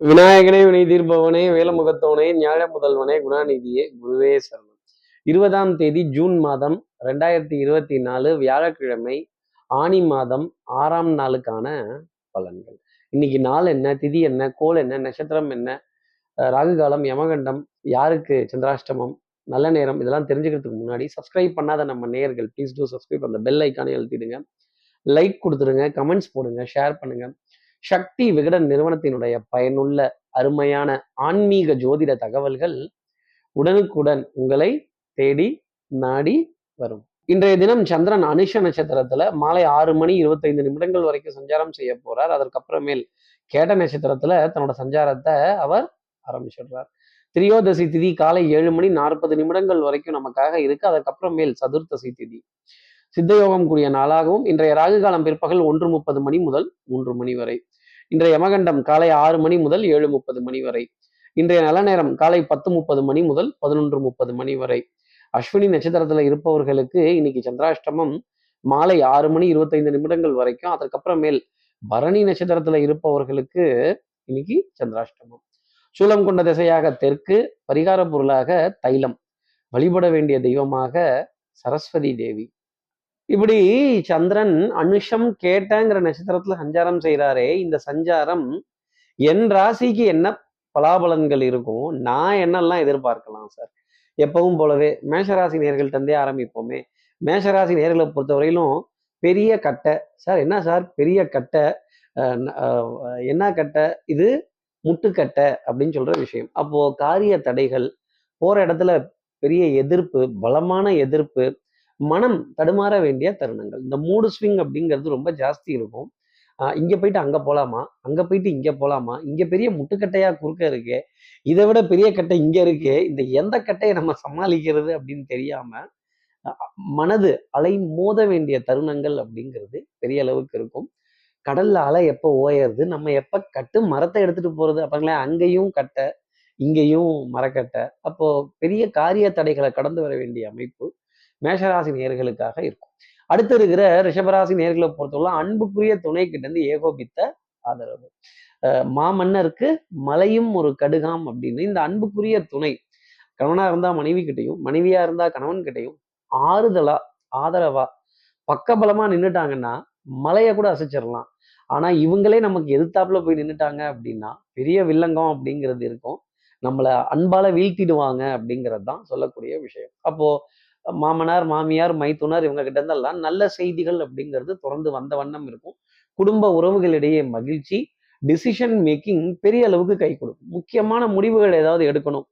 விநாயகனே வினை தீர்ப்பவனே வேலமுகத்தவனே ஞாழ முதல்வனே குணாநிதியே குருவே சரணம். இருபதாம் தேதி ஜூன் மாதம் ரெண்டாயிரத்தி இருபத்தி நாலு வியாழக்கிழமை ஆனி மாதம் ஆறாம் நாளுக்கான பலன்கள். இன்னைக்கு நாள் என்ன திதி என்ன கோல் என்ன நட்சத்திரம் என்ன ராகு காலம் யமகண்டம் யாருக்கு சந்திராஷ்டமம் நல்ல நேரம் இதெல்லாம் தெரிஞ்சுக்கிறதுக்கு முன்னாடி சப்ஸ்கிரைப் பண்ணாத நம்ம நேயர்கள் ப்ளீஸ் டூ சப்ஸ்கிரைப் அந்த பெல் ஐக்கானே எழுத்திடுங்க லைக் கொடுத்துருங்க கமெண்ட்ஸ் போடுங்க ஷேர் பண்ணுங்க. சக்தி விகடன் நிறுவனத்தினுடைய பயனுள்ள அருமையான ஆன்மீக ஜோதிட தகவல்கள் உடனுக்குடன் உங்களை தேடி நாடி வரும். இன்றைய தினம் சந்திரன் அனுஷ நட்சத்திரத்துல மாலை ஆறு மணி இருபத்தைந்து நிமிடங்கள் வரைக்கும் சஞ்சாரம் செய்ய போறார். அதற்கப்புறமேல் கேட்ட நட்சத்திரத்துல தன்னோட சஞ்சாரத்தை அவர் ஆரம்பிச்சிடுறார். திரியோதசி திதி காலை ஏழு மணி நாற்பது நிமிடங்கள் வரைக்கும் நமக்காக இருக்கு. அதற்கப்புறமேல் சதுர்த்தசி திதி. சித்தயோகம் கூடிய நாளாகவும் இன்றைய ராகு காலம் பிற்பகல் ஒன்று முப்பது மணி முதல் மூன்று மணி வரை. இன்றைய யமகண்டம் காலை ஆறு மணி முதல் ஏழு முப்பது மணி வரை. இன்றைய நல்ல நேரம் காலை பத்து முப்பது மணி முதல் பதினொன்று முப்பது மணி வரை. அஸ்வினி நட்சத்திரத்துல இருப்பவர்களுக்கு இன்னைக்கு சந்திராஷ்டமம் மாலை ஆறு மணி இருபத்தைந்து நிமிடங்கள் வரைக்கும். அதற்கப்புறமேல் பரணி நட்சத்திரத்துல இருப்பவர்களுக்கு இன்னைக்கு சந்திராஷ்டமம். சூலம் கொண்ட திசையாக தெற்கு பரிகார பொருளாக தைலம். வழிபட வேண்டிய தெய்வமாக சரஸ்வதி தேவி. இப்படி சந்திரன் அனுஷம் கேட்டங்கிற நட்சத்திரத்துல சஞ்சாரம் செய்கிறாரே இந்த சஞ்சாரம் என் ராசிக்கு என்ன பலாபலன்கள் இருக்கும் நான் என்னெல்லாம் எதிர்பார்க்கலாம் சார்? எப்பவும் போலவே மேஷராசி நேர்கள்ட்டே ஆரம்பிப்போமே. மேஷராசி நேர்களை பொறுத்தவரையிலும் பெரிய கட்டை சார் என்ன சார்? பெரிய கட்டை என்ன கட்டை? இது முட்டுக்கட்டை அப்படின்னு சொல்ற விஷயம். அப்போ காரிய தடைகள் போற இடத்துல பெரிய எதிர்ப்பு பலமான எதிர்ப்பு மனம் தடுமாற வேண்டிய தருணங்கள். இந்த மூடு ஸ்விங் அப்படிங்கிறது ரொம்ப ஜாஸ்தி இருக்கும். இங்கே போயிட்டு அங்கே போகலாமா அங்கே போயிட்டு இங்கே போகலாமா இங்கே பெரிய முட்டுக்கட்டையாக குறுக்க இருக்கு இதை விட பெரிய கட்டை இங்கே இருக்கு இந்த எந்த கட்டையை நம்ம சமாளிக்கிறது அப்படின்னு தெரியாமல் மனது அலை மோத வேண்டிய தருணங்கள் அப்படிங்கிறது பெரிய அளவுக்கு இருக்கும். கடல்ல அலை எப்போ ஓயறது? நம்ம எப்போ கட்டு மரத்தை எடுத்துட்டு போறது? அப்பங்களே அங்கேயும் கட்டை இங்கேயும் மரக்கட்டை. அப்போ பெரிய காரிய தடைகளை கடந்து வர வேண்டிய அமைப்பு மேஷராசி நேர்களுக்காக இருக்கும். அடுத்து இருக்கிற ரிஷபராசி நேர்களை பொறுத்தவரை அன்புக்குரிய துணை கிட்ட இருந்து ஏகோபித்த ஆதரவு. அஹ் மாமன்னருக்கு மலையும் ஒரு கடுகாம் அப்படின்னு இந்த அன்புக்குரிய துணை கணவனா இருந்தா மனைவி கிட்டையும் மனைவியா இருந்தா கணவன் கிட்டையும் ஆறுதலா ஆதரவா பக்கபலமா நின்னுட்டாங்கன்னா மலையை கூட அசைச்சிடலாம். ஆனா இவங்களே நமக்கு எதிர்த்தாப்புல போய் நின்னுட்டாங்க அப்படின்னா பெரிய வில்லங்கம் அப்படிங்கிறது இருக்கும். நம்மளை அன்பால வீழ்த்திடுவாங்க அப்படிங்கிறது தான் சொல்லக்கூடிய விஷயம். அப்போ மாமனார் மாமியார் மைத்துனர் இவங்க கிட்ட இருந்தெல்லாம் நல்ல செய்திகள் அப்படிங்கிறது தொடர்ந்து வந்த வண்ணம் இருக்கும். குடும்ப உறவுகளிடையே மகிழ்ச்சி டிசிஷன் மேக்கிங் பெரிய அளவுக்கு கை கொடுக்கும். முக்கியமான முடிவுகள் ஏதாவது எடுக்கணும்.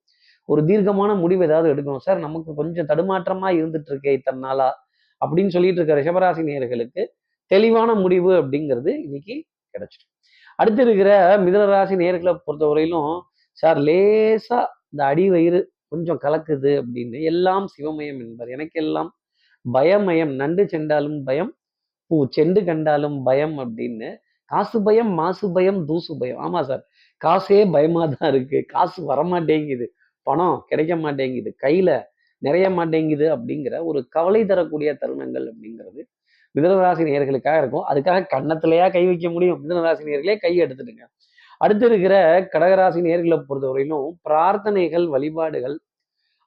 ஒரு தீர்க்கமான முடிவு ஏதாவது எடுக்கணும். சார் நமக்கு கொஞ்சம் தடுமாற்றமா இருந்துட்டு இருக்கே இத்தனை நாளா? அப்படின்னு சொல்லிட்டு இருக்க ரிஷபராசி நேர்களுக்கு தெளிவான முடிவு அப்படிங்கிறது இன்னைக்கு கிடைச்சிடும் அடுத்து இருக்கிற மிதனராசி நேர்களை பொறுத்தவரையிலும் சார் லேசா இந்த அடி வயிறு கொஞ்சம் கலக்குது அப்படின்னு. எல்லாம் சிவமயம் என்பார். எனக்கெல்லாம் பயமயம். நண்டு சென்றாலும் பயம் பூ செண்டு கண்டாலும் பயம் அப்படின்னு. காசு பயம் மாசு பயம் தூசு பயம். ஆமா சார். காசே பயமா தான் இருக்கு. காசு வரமாட்டேங்குது. பணம் கிடைக்க மாட்டேங்குது. கையில நிறைய மாட்டேங்குது அப்படிங்கிற ஒரு கவலை தரக்கூடிய தருணங்கள் அப்படிங்கிறது மிதனராசி நேர்களுக்காக இருக்கும். அதுக்காக கன்னத்திலேயா கை வைக்க முடியும்? மிதனராசி நேர்களே கை எடுத்துடுங்க. அடுத்து இருக்கிற கடகராசி நேர்களை பொறுத்தவரையிலும் பிரார்த்தனைகள் வழிபாடுகள்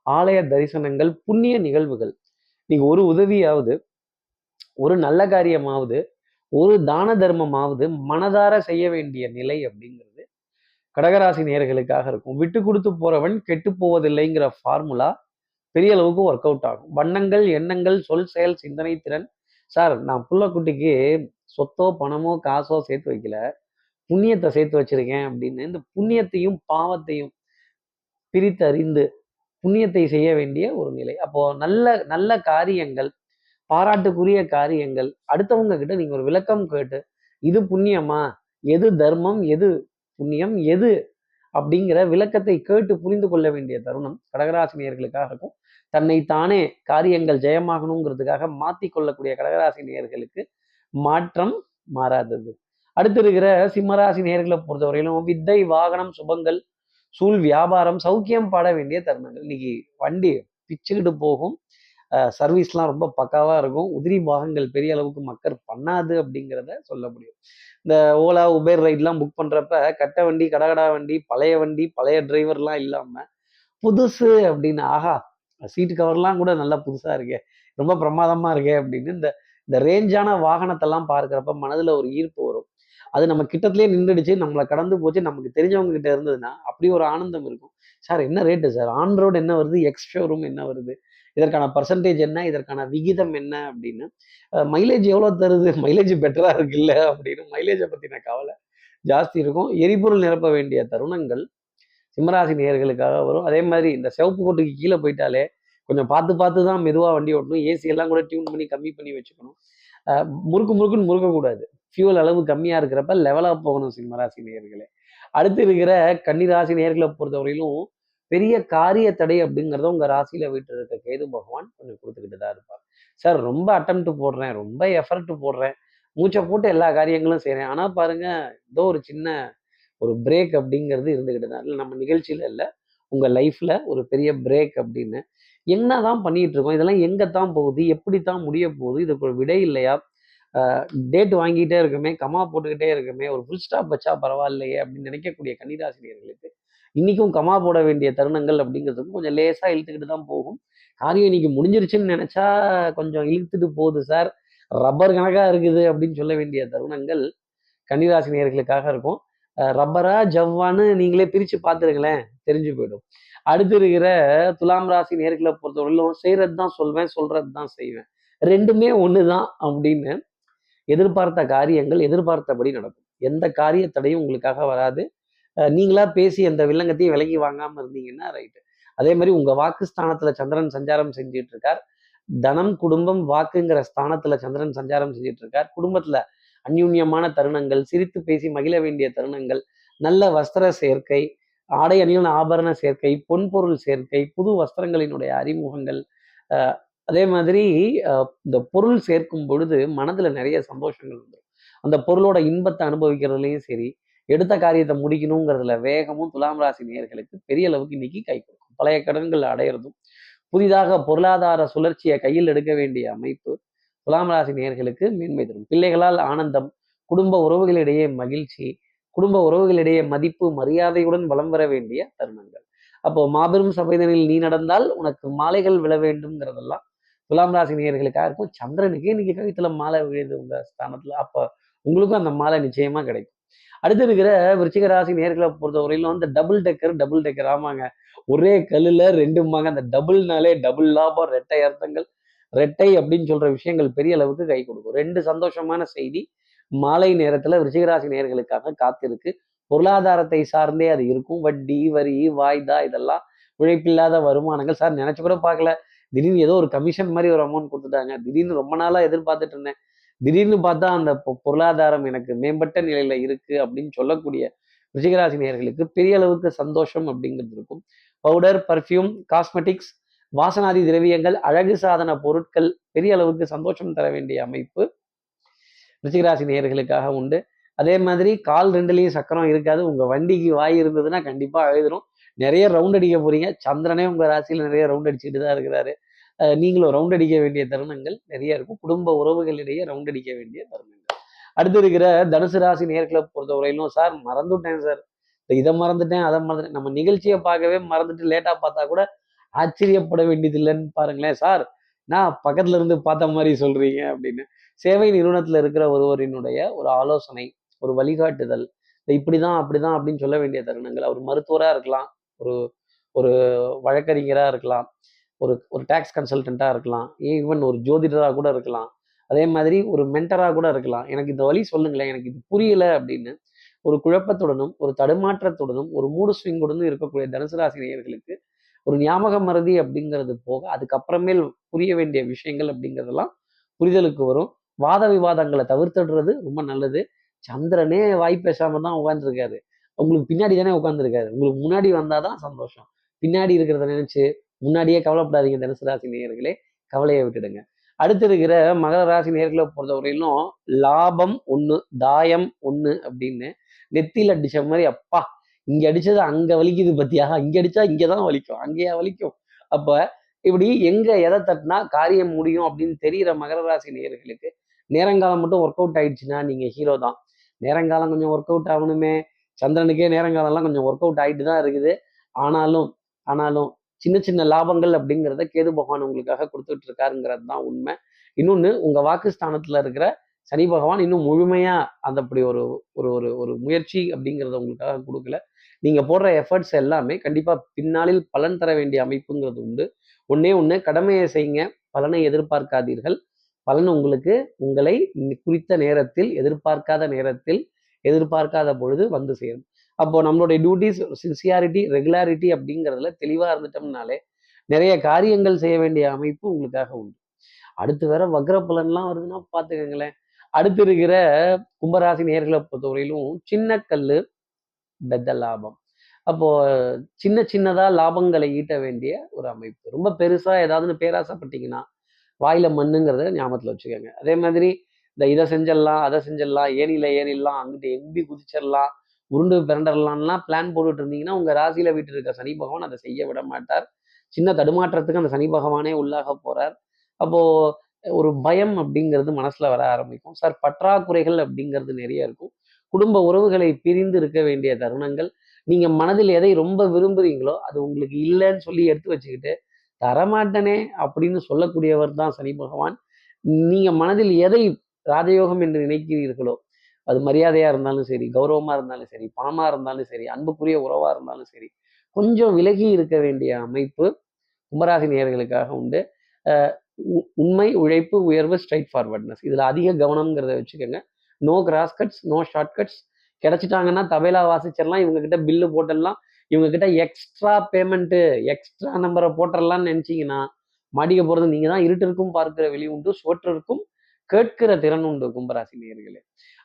ஆலய தரிசனங்கள் புண்ணிய நிகழ்வுகள். நீங்க ஒரு உதவியாவது ஒரு நல்ல காரியமாவது ஒரு தான தர்மமாவது மனதார செய்ய வேண்டிய நிலை அப்படிங்கிறது கடகராசி நேர்களுக்காக இருக்கும். விட்டு கொடுத்து போறவன் கெட்டு போவதில்லைங்கிற ஃபார்முலா பெரிய அளவுக்கு ஒர்க் அவுட் ஆகும். வண்ணங்கள் எண்ணங்கள் சொல் செயல் சிந்தனை திறன். சார் நான் புள்ளக்குட்டிக்கு சொத்தோ பணமோ காசோ சேர்த்து வைக்கல. புண்ணியத்தை சேர்த்து வச்சிருக்கேன் அப்படின்னு இந்த புண்ணியத்தையும் பாவத்தையும் பிரித்தறிந்து புண்ணியத்தை செய்ய வேண்டிய ஒரு நிலை. அப்போ நல்ல நல்ல காரியங்கள் பாராட்டுக்குரிய காரியங்கள் அடுத்தவங்க கிட்ட நீங்க ஒரு விளக்கம் கேட்டு இது புண்ணியமா? எது தர்மம்? எது புண்ணியம்? எது? அப்படிங்கிற விளக்கத்தை கேட்டு புரிந்து கொள்ள வேண்டிய தருணம் கடகராசினியர்களுக்காக இருக்கும். தன்னை தானே காரியங்கள் ஜெயமாகணுங்கிறதுக்காக மாத்தி கொள்ளக்கூடிய கடகராசினியர்களுக்கு மாற்றம் மாறாதது. அடுத்து இருக்கிற சிம்மராசி நேர்களை பொறுத்தவரையிலும் வித்தை வாகனம் சுபங்கள் சூழ் வியாபாரம் சௌக்கியம் பாட வேண்டிய தருணங்கள். இன்னைக்கு வண்டி பிச்சுக்கிட்டு போகும். சர்வீஸ்லாம் ரொம்ப பக்காவாக இருக்கும். உதிரி பாகங்கள் பெரிய அளவுக்கு மக்கள் பண்ணாது அப்படிங்கிறத சொல்ல முடியும். இந்த ஓலா உபேர் ரைட்லாம் புக் பண்ணுறப்ப கட்ட வண்டி கடகடா வண்டி பழைய வண்டி பழைய டிரைவர்லாம் இல்லாமல் புதுசு அப்படின்னு ஆஹா சீட்டு கவர்லாம் கூட நல்லா புதுசாக இருக்கே ரொம்ப பிரமாதமாக இருக்கே அப்படின்னு இந்த இந்த ரேஞ்சான வாகனத்தெல்லாம் பார்க்குறப்ப மனதில் ஒரு ஈர்ப்பு வரும். அது நம்ம கிட்டத்துலேயே நின்றுடுச்சு நம்மளை கடந்து போச்சு நமக்கு தெரிஞ்சவங்க கிட்ட இருந்ததுன்னா அப்படி ஒரு ஆனந்தம் இருக்கும். சார் என்ன ரேட்டு சார்? ஆன் ரோடு என்ன வருது? எக்ஸ் ஷோரூம் என்ன வருது? இதற்கான பர்சன்டேஜ் என்ன? இதற்கான விகிதம் என்ன? அப்படின்னு. மைலேஜ் எவ்வளோ தருது? மைலேஜ் பெட்டராக இருக்குல்ல? அப்படின்னு மைலேஜை பற்றின கவலை. ஜாஸ்தி இருக்கும். எரிபொருள் நிரப்ப வேண்டிய தருணங்கள் சிம்மராசி நேர்களுக்காக வரும். அதே மாதிரி இந்த சிவப்பு கோட்டுக்கு கீழே போயிட்டாலே கொஞ்சம் பார்த்து பார்த்து தான் மெதுவாக வண்டி ஓட்டணும். ஏசி எல்லாம் கூட டியூன் பண்ணி கம்மி பண்ணி வச்சுக்கணும். முறுக்கு முறுக்குன்னு முறுக்கக்கூடாது. ஃபியூல் அளவு கம்மியாக இருக்கிறப்ப லெவலாக போகணும் சிம்மராசி நேர்களே அடுத்து இருக்கிற கன்னிராசி நேர்களை பொறுத்தவரையிலும் பெரிய காரிய தடை அப்படிங்கிறத உங்க ராசியில வீட்டு இருக்க கேது பகவான் கொஞ்சம் கொடுத்துக்கிட்டு தான் இருப்பார். சார் ரொம்ப அட்டம் போடுறேன் ரொம்ப எஃபர்ட் போடுறேன் மூச்சை போட்டு எல்லா காரியங்களும் செய்கிறேன் ஆனால் பாருங்க ஏதோ ஒரு சின்ன ஒரு பிரேக் அப்படிங்கிறது இருந்துக்கிட்டு தான் இல்லை. நம்ம நிகழ்ச்சியில் இல்லை. உங்கள் லைஃப்பில் ஒரு பெரிய பிரேக் அப்படின்னு. என்ன தான் பண்ணிட்டு இருக்கோம் இதெல்லாம் எங்கே தான் போகுது எப்படி தான் முடிய போகுது இதுக்கு ஒரு விடை இல்லையா? டேட் வாங்கிட்டே இருக்குமே கமா போட்டுக்கிட்டே இருக்குமே ஒரு ஃபுல் ஸ்டாப் வச்சா பரவாயில்லையே அப்படின்னு நினைக்கக்கூடிய கன்னிராசினியர்களுக்கு இன்றைக்கும் கமா போட வேண்டிய தருணங்கள் அப்படிங்கிறதுக்கும் கொஞ்சம் லேசாக இழுத்துக்கிட்டு தான் போகும். காரியம் இன்னைக்கு முடிஞ்சிருச்சுன்னு நினச்சா கொஞ்சம் இழுத்துட்டு போகுது சார் ரப்பர் கணக்காக இருக்குது அப்படின்னு சொல்ல வேண்டிய தருணங்கள் கன்னிராசினியர்களுக்காக இருக்கும். ரப்பரா ஜவ்வான்னு நீங்களே பிரித்து பார்த்துருங்களேன் தெரிஞ்சு போயிடும். அடுத்து இருக்கிற துலாம் ராசி நேர்களை பொறுத்தவரையிலும் செய்கிறது தான் சொல்வேன் சொல்கிறது தான் செய்வேன். ரெண்டுமே ஒன்று தான் அப்படின்னு எதிர்பார்த்த காரியங்கள் எதிர்பார்த்தபடி நடக்கும். எந்த காரியத்தடையும் உங்களுக்காக வராது. நீங்களா பேசி அந்த வில்லங்கத்தையும் விலகி வாங்காமல் இருந்தீங்கன்னா ரைட்டு. அதே மாதிரி உங்கள் வாக்கு ஸ்தானத்தில் சந்திரன் சஞ்சாரம் செஞ்சுட்டு இருக்கார் தனம் குடும்பம் வாக்குங்கிற ஸ்தானத்துல சந்திரன் சஞ்சாரம் செஞ்சுட்டு இருக்கார் குடும்பத்துல அந்யூன்யமான தருணங்கள் சிரித்து பேசி மகிழ வேண்டிய தருணங்கள் நல்ல வஸ்திர சேர்க்கை ஆடை அணிகள் ஆபரண சேர்க்கை பொன்பொருள் சேர்க்கை புது வஸ்திரங்களினுடைய அறிமுகங்கள் அதே மாதிரி இந்த பொருள் சேர்க்கும் பொழுது மனதில் நிறைய சந்தோஷங்கள் வந்துடும் அந்த பொருளோட இன்பத்தை அனுபவிக்கிறதுலையும் சரி எடுத்த காரியத்தை முடிக்கணுங்கிறதுல வேகமும் துலாம் ராசி நேர்களுக்கு பெரிய அளவுக்கு இன்னைக்கு கை கொடுக்கும். பழைய கடன்கள் அடையிறதும் புதிதாக பொருளாதார சுழற்சியை கையில் எடுக்க வேண்டிய அமைப்பு துலாம் ராசி நேர்களுக்கு மேன்மை தரும். பிள்ளைகளால் ஆனந்தம் குடும்ப உறவுகளிடையே மகிழ்ச்சி குடும்ப உறவுகளிடையே மதிப்பு மரியாதையுடன் வளம் வர வேண்டிய தருணங்கள். அப்போ மாபெரும் சபைதனில் நீ நடந்தால் உனக்கு மாலைகள் விழ வேண்டும்ங்கிறதெல்லாம் துலாம் ராசி நேர்களுக்காக இருக்கும். சந்திரனுக்கு இன்னைக்கு கவித்துல மாலை விழுது உங்க ஸ்தானத்துல அப்போ உங்களுக்கும் அந்த மாலை நிச்சயமா கிடைக்கும். அடுத்து இருக்கிற விருச்சிக ராசி நேர்களை பொறுத்தவரையிலும் அந்த டபுள் டெக்கர் டபுள் டெக்கர் ஆமாங்க. ஒரே கல்லுல ரெண்டுமாங்க அந்த டபுள்னாலே டபுள் லாபம் ரெட்டை அர்த்தங்கள். ரெட்டை அப்படின்னு சொல்ற விஷயங்கள் பெரிய அளவுக்கு கை கொடுக்கும். ரெண்டு சந்தோஷமான செய்தி. மாலை நேரத்துல விருச்சிகராசி நேர்களுக்காக காத்திருக்கு. பொருளாதாரத்தை சார்ந்தே அது இருக்கும். வட்டி வரி வாய்தா இதெல்லாம் உழைப்பில்லாத வருமானங்கள். சார் நினைச்சு கூட பார்க்கல. திடீர்னு ஏதோ ஒரு கமிஷன் மாதிரி ஒரு அமௌண்ட் கொடுத்துட்டாங்க. திடீர்னு ரொம்ப நாளாக எதிர்பார்த்துட்டு இருந்தேன். திடீர்னு பார்த்தா அந்த பொருளாதாரம் எனக்கு மேம்பட்ட நிலையில இருக்கு அப்படின்னு சொல்லக்கூடிய ரிஷிகராசி நேர்களுக்கு பெரிய அளவுக்கு சந்தோஷம் அப்படிங்கிறது இருக்கும். பவுடர் பர்ஃப்யூம் காஸ்மெட்டிக்ஸ் வாசனாதி திரவியங்கள் அழகு சாதன பொருட்கள் பெரிய அளவுக்கு சந்தோஷம் தர வேண்டிய அமைப்பு ரிஷிகராசி நேர்களுக்காக உண்டு. அதே மாதிரி கால் ரெண்டுலேயும் சக்கரம் இருக்காது. உங்கள் வண்டிக்கு வாய் இருந்ததுன்னா கண்டிப்பாக எழுதுரும் நிறைய ரவுண்ட் அடிக்க போறீங்க. சந்திரனே உங்கள் ராசியில் நிறைய ரவுண்ட் அடிச்சுட்டு தான் இருக்கிறாரு. நீங்களும் ரவுண்ட் அடிக்க வேண்டிய தருணங்கள் நிறைய இருக்கும். குடும்ப உறவுகளிடையே ரவுண்ட் அடிக்க வேண்டிய தருணங்கள். அடுத்து இருக்கிற தனுசு ராசி நேர்களை பொறுத்தவரையிலும் சார் மறந்துவிட்டேன் சார். இதை மறந்துட்டேன் அதை மறந்துட்டேன். நம்ம நிகழ்ச்சியை பார்க்கவே மறந்துட்டு லேட்டாக பார்த்தா கூட ஆச்சரியப்பட வேண்டியது இல்லைன்னு பாருங்களேன். சார் நான் பக்கத்துல இருந்து பார்த்த மாதிரி சொல்றீங்க அப்படின்னு. சேவை நிறுவனத்துல இருக்கிற ஒருவரினுடைய ஒரு ஆலோசனை ஒரு வழிகாட்டுதல் இப்படிதான் அப்படிதான் அப்படின்னு சொல்ல வேண்டிய தருணங்கள். அவர் மருத்துவராக இருக்கலாம். ஒரு ஒரு வழக்கறிஞராக இருக்கலாம். ஒரு ஒரு டேக்ஸ் கன்சல்டண்ட்டாக இருக்கலாம். ஈவன் ஒரு ஜோதிடராக கூட இருக்கலாம். அதே மாதிரி ஒரு மென்டராக கூட இருக்கலாம். எனக்கு இந்த வழி சொல்லுங்களேன். எனக்கு இது புரியல அப்படின்னு ஒரு குழப்பத்துடனும் ஒரு தடுமாற்றத்துடனும் ஒரு மூடு ஸ்விங்குடனும் இருக்கக்கூடிய தனுசு ராசி நேயர்களுக்கு ஒரு ஞாபக மருதி அப்படிங்கிறது போக அதுக்கப்புறமேல் புரிய வேண்டிய விஷயங்கள் அப்படிங்கிறதெல்லாம் புரிதலுக்கு வரும். வாத விவாதங்களை தவிர்த்துடுறது ரொம்ப நல்லது. சந்திரனே வாய் பேசாம தான் உட்காந்துருக்காரு உங்களுக்கு பின்னாடி தானே உட்காந்துருக்காரு உங்களுக்கு முன்னாடி வந்தாதான் சந்தோஷம். பின்னாடி இருக்கிறத நினைச்சு முன்னாடியே கவலைப்படாதீங்க தனுசு ராசி நேயர்களே. கவலையை விட்டுடுங்க. அடுத்து இருக்கிற மகர ராசி நேர்களை பொறுத்தவரையிலும் லாபம் ஒன்று தாயம் ஒன்று அப்படின்னு நெத்தியில் அடிச்ச மாதிரி அப்பா இங்க அடிச்சது அங்க வலிக்குது பத்தியா? இங்க அடிச்சா இங்கதான் வலிக்கும் அங்கேயா வலிக்கும். அப்ப இப்படி எங்க எதை தட்டினா காரியம் முடியும் அப்படின்னு தெரியிற மகர ராசி நேயர்களுக்கு நேரங்காலம் மட்டும் ஒர்க் அவுட் ஆயிடுச்சுன்னா நீங்க ஹீரோ தான். நேரங்காலம் கொஞ்சம் ஒர்க் அவுட் ஆகணுமே. சந்திரனுக்கே நேரங்காலம்லாம் கொஞ்சம் ஒர்க் அவுட் ஆகிட்டு தான் இருக்குது. ஆனாலும் ஆனாலும் சின்ன சின்ன லாபங்கள் அப்படிங்கிறத கேது பகவான் உங்களுக்காக கொடுத்துட்டு இருக்காருங்கிறது தான் உண்மை. இன்னொன்று உங்கள் வாக்கு ஸ்தானத்தில் இருக்கிற சனி பகவான் இன்னும் முழுமையாக அந்த அப்படி ஒரு ஒரு ஒரு ஒரு முயற்சி அப்படிங்கிறத உங்களுக்காக கொடுக்கல. நீங்கள் போடுற எஃபர்ட்ஸ் எல்லாமே கண்டிப்பாக பின்னாளில் பலன் தர வேண்டிய அமைப்புங்கிறது உண்டு. ஒன்றே ஒன்று கடமையை செய்யுங்க. பலனை எதிர்பார்க்காதீர்கள். பலன் உங்களுக்கு உங்களை குறித்த நேரத்தில் எதிர்பார்க்காத நேரத்தில் எதிர்பார்க்காத பொழுது வந்து சேரும். அப்போ நம்மளுடைய டியூட்டிஸ் சின்சியாரிட்டி ரெகுலாரிட்டி அப்படிங்கிறதுல தெளிவாக இருந்துட்டோம்னாலே நிறைய காரியங்கள் செய்ய வேண்டிய அமைப்பு உங்களுக்காக உண்டு. அடுத்து வேற வக்ர பலன்லாம் வருதுன்னா பார்த்துக்கங்களேன். அடுத்து இருக்கிற கும்பராசி நேர்களை பொறுத்தவரையிலும் சின்ன கல் பெத்த லாபம். அப்போ சின்ன சின்னதா லாபங்களை ஈட்ட வேண்டிய ஒரு அமைப்பு. ரொம்ப பெருசா ஏதாவதுன்னு பேராசைப்பட்டீங்கன்னா வாயில மண்ணுங்கிறத ஞாபகத்துல வச்சுக்கோங்க. அதே மாதிரி இந்த இதை செஞ்சிடலாம் அதை செஞ்சிடலாம் ஏனில ஏறிடலாம் அங்கிட்டு எம்பி குதிச்சிடலாம் உருண்டு பிறண்டர்லாம்லாம் பிளான் போட்டுட்டு இருந்தீங்கன்னா உங்கள் ராசியில் வீட்டு இருக்க சனி பகவான் அதை செய்ய விட மாட்டார். சின்ன தடுமாற்றத்துக்கு அந்த சனி பகவானே உள்ளாக போகிறார் அப்போது ஒரு பயம் அப்படிங்கிறது மனசில் வர ஆரம்பிக்கும். சார் பற்றாக்குறைகள் அப்படிங்கிறது நிறைய இருக்கும். குடும்ப உறவுகளை பிரிந்து இருக்க வேண்டிய தருணங்கள். நீங்கள் மனதில் எதை ரொம்ப விரும்புறீங்களோ அது உங்களுக்கு இல்லைன்னு சொல்லி எடுத்து வச்சுக்கிட்டு தரமாட்டனே அப்படின்னு சொல்லக்கூடியவர் தான் சனி பகவான். நீங்கள் மனதில் எதை ராஜயோகம் என்று நினைக்கிறீர்களோ அது மரியாதையா இருந்தாலும் சரி கௌரவமா இருந்தாலும் சரி பணமா இருந்தாலும் சரி அன்புக்குரிய உறவா இருந்தாலும் சரி கொஞ்சம் விலகி இருக்க வேண்டிய அமைப்பு கும்பராசி நேர்களுக்காக உண்டு. உண்மை உழைப்பு உயர்வு ஸ்ட்ரைட் ஃபார்வர்ட்னஸ் இதுல அதிக கவனம்ங்கிறத வச்சுக்கோங்க. No cross cuts no short cuts கிடைச்சிட்டாங்கன்னா தபேலா வாசிச்சிடலாம் இவங்க கிட்ட பில்லு போட்டுடலாம். இவங்க கிட்ட எக்ஸ்ட்ரா பேமெண்ட்டு எக்ஸ்ட்ரா நம்பரை போட்டுடலாம்னு நினச்சிங்கன்னா மாட்டிக்க போகிறது நீங்கள் தான் இருட்டிற்கும் பார்க்கிற வெளி உண்டு சோற்றிற்கும் கேட்கிற திறன் உண்டு கும்பராசி நேர்களே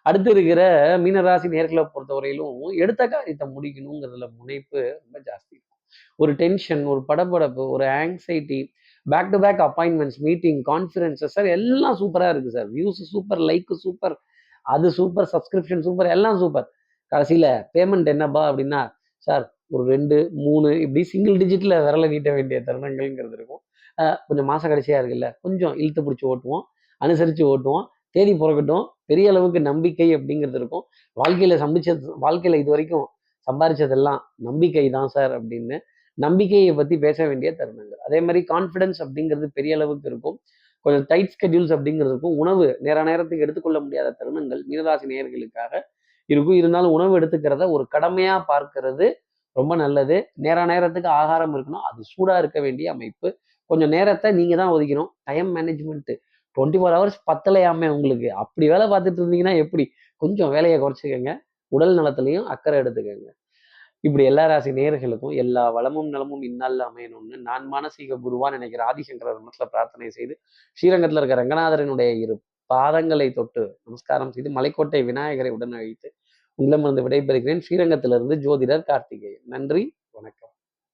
அடுத்து இருக்கிற மீனராசி நேர்களை பொறுத்தவரையிலும் எடுத்த காரியத்தை முடிக்கணுங்கிறதுல முனைப்பு ரொம்ப ஜாஸ்தி இருக்கும். ஒரு டென்ஷன் ஒரு படபடப்பு ஒரு anxiety back to back appointments meeting conferences sir எல்லாம் சூப்பராக இருக்குது sir views super like super அது சூப்பர் சப்ஸ்கிரிப்ஷன் சூப்பர் எல்லாம் சூப்பர் கடைசியில் பேமெண்ட் என்னப்பா அப்படின்னா சார் ஒரு ரெண்டு மூணு இப்படி சிங்கிள் டிஜிட்டில் விரல நீட்ட வேண்டிய தருணங்கள்ங்கிறது இருக்கும். கொஞ்சம் மாச கடைசியாக இருக்குல்ல கொஞ்சம் இழுத்து பிடிச்சி ஓட்டுவோம். அனுசரித்து ஓட்டுவோம். தேதி பிறக்கட்டும். பெரிய அளவுக்கு நம்பிக்கை அப்படிங்கிறது இருக்கும். வாழ்க்கையில் சம்பிச்சது வாழ்க்கையில் இது வரைக்கும் சம்பாரிச்சதெல்லாம் நம்பிக்கை தான் சார் அப்படின்னு நம்பிக்கையை பற்றி பேச வேண்டிய தருணங்கள். அதே மாதிரி கான்ஃபிடன்ஸ் அப்படிங்கிறது பெரிய அளவுக்கு இருக்கும். கொஞ்சம் டைட் ஸ்கெடியூல்ஸ் அப்படிங்கிறதுக்கும் உணவு நேர நேரத்துக்கு எடுத்துக்கொள்ள முடியாத தருணங்கள் மீனராசி நேயர்களுக்காக இருக்கும். இருந்தாலும் உணவு எடுத்துக்கிறத ஒரு கடமையாக பார்க்கறது ரொம்ப நல்லது. நேர நேரத்துக்கு ஆகாரம் இருக்கணும். அது சூடாக இருக்க வேண்டிய அமைப்பு. கொஞ்சம் நேரத்தை நீங்கள் தான் ஒதுக்கணும். Time management twenty four hours பத்தலையாமே உங்களுக்கு. அப்படி வேலை பார்த்துட்டு இருந்தீங்கன்னா எப்படி? கொஞ்சம் வேலையை குறைச்சிக்கோங்க. உடல் நலத்துலையும் அக்கறை எடுத்துக்கோங்க. இப்படி எல்லா ராசி நேர்களுக்கும் எல்லா வளமும் நலமும் இந்நாளில் அமையணும்னு நான் மானசீக குருவான் நினைக்கிற ஆதிசங்கரர் மனசில் பிரார்த்தனை செய்து ஸ்ரீரங்கத்தில் இருக்கிற ரங்கநாதரனுடைய இரு பாதங்களை தொட்டு நமஸ்காரம் செய்து மலைக்கோட்டை விநாயகரை உடன் அழைத்து உங்களிடமிருந்து விடைபெறுகிறேன். ஸ்ரீரங்கத்திலிருந்து ஜோதிடர் கார்த்திகேயன். நன்றி வணக்கம்.